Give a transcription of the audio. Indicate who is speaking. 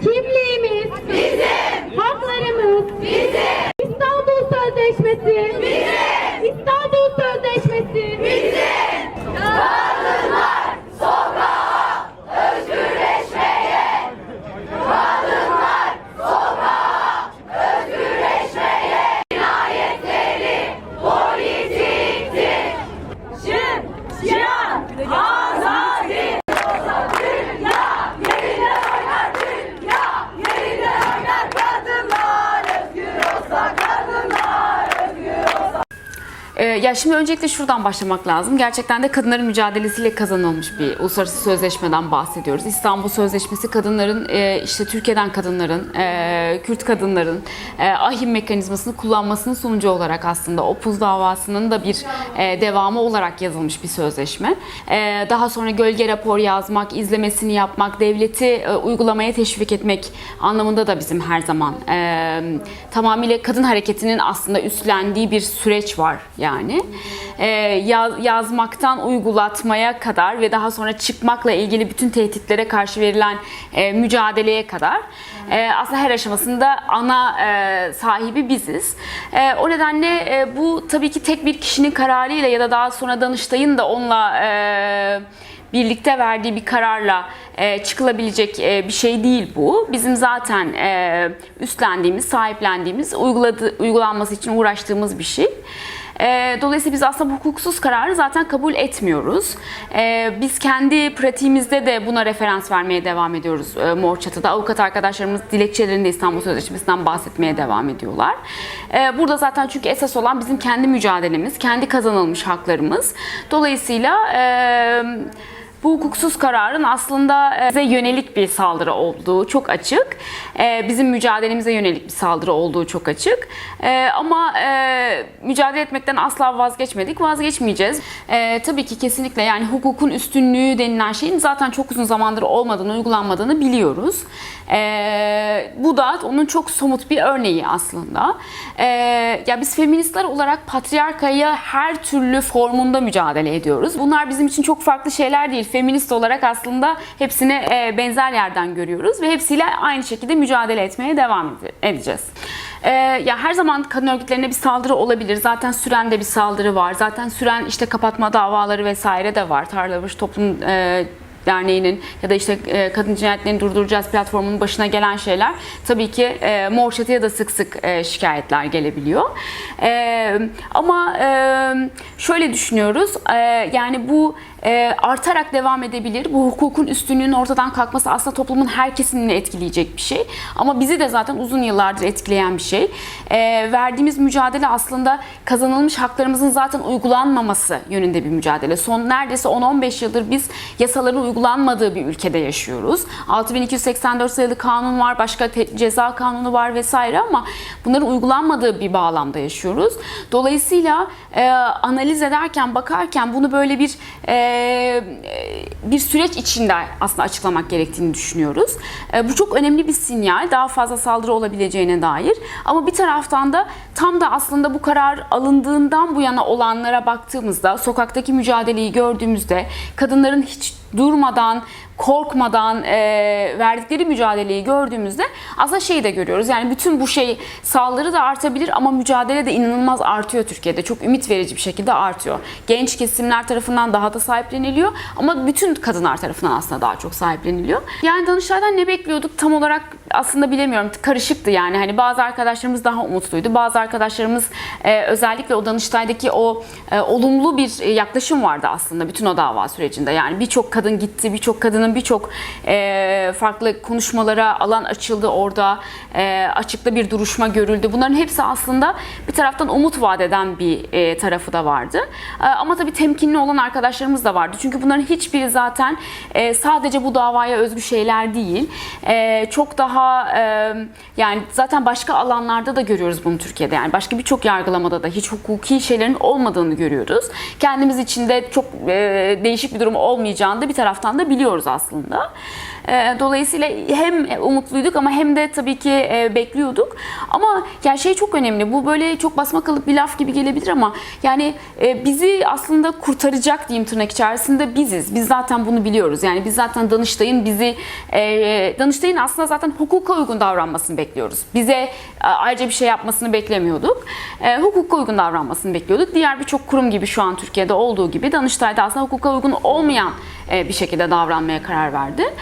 Speaker 1: Kimliğimiz bizim. Haklarımız bizim. İstanbul Sözleşmesi 有羊。
Speaker 2: Ee, ya şimdi öncelikle şuradan başlamak lazım. Gerçekten de kadınların mücadelesiyle kazanılmış bir uluslararası sözleşmeden bahsediyoruz. İstanbul Sözleşmesi kadınların e, işte Türkiye'den kadınların, e, Kürt kadınların e, ahim mekanizmasını kullanmasının sonucu olarak aslında Opuz davasının da bir e, devamı olarak yazılmış bir sözleşme. E, daha sonra gölge rapor yazmak, izlemesini yapmak, devleti e, uygulamaya teşvik etmek anlamında da bizim her zaman e, tamamıyla kadın hareketinin aslında üstlendiği bir süreç var yani. E, yaz- yazmaktan uygulatmaya kadar ve daha sonra çıkmakla ilgili bütün tehditlere karşı verilen e, mücadeleye kadar e, aslında her aşamasında ana e, sahibi biziz. E, o nedenle e, bu tabii ki tek bir kişinin kararıyla ya da daha sonra Danıştay'ın da onunla e, birlikte verdiği bir kararla e, çıkılabilecek e, bir şey değil bu. Bizim zaten e, üstlendiğimiz, sahiplendiğimiz, uyguladı, uygulanması için uğraştığımız bir şey. E, dolayısıyla biz aslında bu hukuksuz kararı zaten kabul etmiyoruz. E, biz kendi pratiğimizde de buna referans vermeye devam ediyoruz e, Mor Çatı'da. Avukat arkadaşlarımız dilekçelerinde İstanbul Sözleşmesi'nden bahsetmeye devam ediyorlar. E, burada zaten çünkü esas olan bizim kendi mücadelemiz, kendi kazanılmış haklarımız. Dolayısıyla... E, bu hukuksuz kararın aslında e, bize yönelik bir saldırı olduğu çok açık. E, Bizim mücadelemize yönelik bir saldırı olduğu çok açık. E, Ama mücadele etmekten asla vazgeçmedik, vazgeçmeyeceğiz. Tabii ki kesinlikle yani hukukun üstünlüğü denilen şeyin zaten çok uzun zamandır olmadığını, uygulanmadığını biliyoruz. Bu da onun çok somut bir örneği aslında. Ya biz feministler olarak patriarkaya her türlü formunda mücadele ediyoruz. Bunlar bizim için çok farklı şeyler değil. Feminist olarak aslında hepsini e, benzer yerden görüyoruz ve hepsiyle aynı şekilde mücadele etmeye devam ede- edeceğiz. E, ya her zaman kadın örgütlerine bir saldırı olabilir. Zaten süren de bir saldırı var. Zaten süren işte kapatma davaları vesaire de var. Tarlabaşı Toplum e, Derneği'nin ya da işte e, kadın cinayetlerini durduracağız platformunun başına gelen şeyler tabii ki e, Mor Çatı'ya da sık sık e, şikayetler gelebiliyor. E, ama e, şöyle düşünüyoruz e, yani bu e, artarak devam edebilir. Bu hukukun üstünlüğünün ortadan kalkması aslında toplumun her kesimini etkileyecek bir şey. Ama bizi de zaten uzun yıllardır etkileyen bir şey. E, verdiğimiz mücadele aslında kazanılmış haklarımızın zaten uygulanmaması yönünde bir mücadele. Son neredeyse 10-15 yıldır biz yasaların uygulanmadığı bir ülkede yaşıyoruz. 6284 sayılı kanun var, başka ceza kanunu var vesaire ama bunların uygulanmadığı bir bağlamda yaşıyoruz. Dolayısıyla e, analiz ederken, bakarken bunu böyle bir e, bir süreç içinde aslında açıklamak gerektiğini düşünüyoruz. E, bu çok önemli bir sinyal. Daha fazla saldırı olabileceğine dair. Ama bir taraftan da tam da aslında bu karar alındığından bu yana olanlara baktığımızda, sokaktaki mücadeleyi gördüğümüzde kadınların hiç durmadan korkmadan e, verdikleri mücadeleyi gördüğümüzde aslında şeyi de görüyoruz. Yani bütün bu şey saldırı da artabilir ama mücadele de inanılmaz artıyor Türkiye'de. Çok ümit verici bir şekilde artıyor. Genç kesimler tarafından daha da sahipleniliyor ama bütün kadınlar tarafından aslında daha çok sahipleniliyor. Yani Danıştay'dan ne bekliyorduk tam olarak aslında bilemiyorum. Karışıktı yani. Hani bazı arkadaşlarımız daha umutluydu. Bazı arkadaşlarımız e, özellikle o Danıştay'daki o e, olumlu bir e, yaklaşım vardı aslında bütün o dava sürecinde. Yani birçok kadın gitti, birçok kadının birçok e, farklı konuşmalara alan açıldı orada. E, açıkta bir duruşma görüldü. Bunların hepsi aslında bir taraftan umut vaat eden bir e, tarafı da vardı. E, ama tabii temkinli olan arkadaşlarımız da vardı. Çünkü bunların hiçbiri zaten e, sadece bu davaya özgü şeyler değil. E, çok daha daha e, yani zaten başka alanlarda da görüyoruz bunu Türkiye'de. Yani başka birçok yargılamada da hiç hukuki şeylerin olmadığını görüyoruz. Kendimiz için de çok e, değişik bir durum olmayacağını da bir taraftan da biliyoruz aslında. E, dolayısıyla hem umutluyduk ama hem de tabii ki e, bekliyorduk. Ama yani şey çok önemli. Bu böyle çok basma kalıp bir laf gibi gelebilir ama yani e, bizi aslında kurtaracak diyeyim tırnak içerisinde biziz. Biz zaten bunu biliyoruz. Yani biz zaten Danıştay'ın bizi e, Danıştay'ın aslında zaten hukuka uygun davranmasını bekliyoruz. Bize ayrıca bir şey yapmasını beklemiyorduk. Hukuka uygun davranmasını bekliyorduk. Diğer birçok kurum gibi şu an Türkiye'de olduğu gibi Danıştay'da aslında hukuka uygun olmayan bir şekilde davranmaya karar verdi.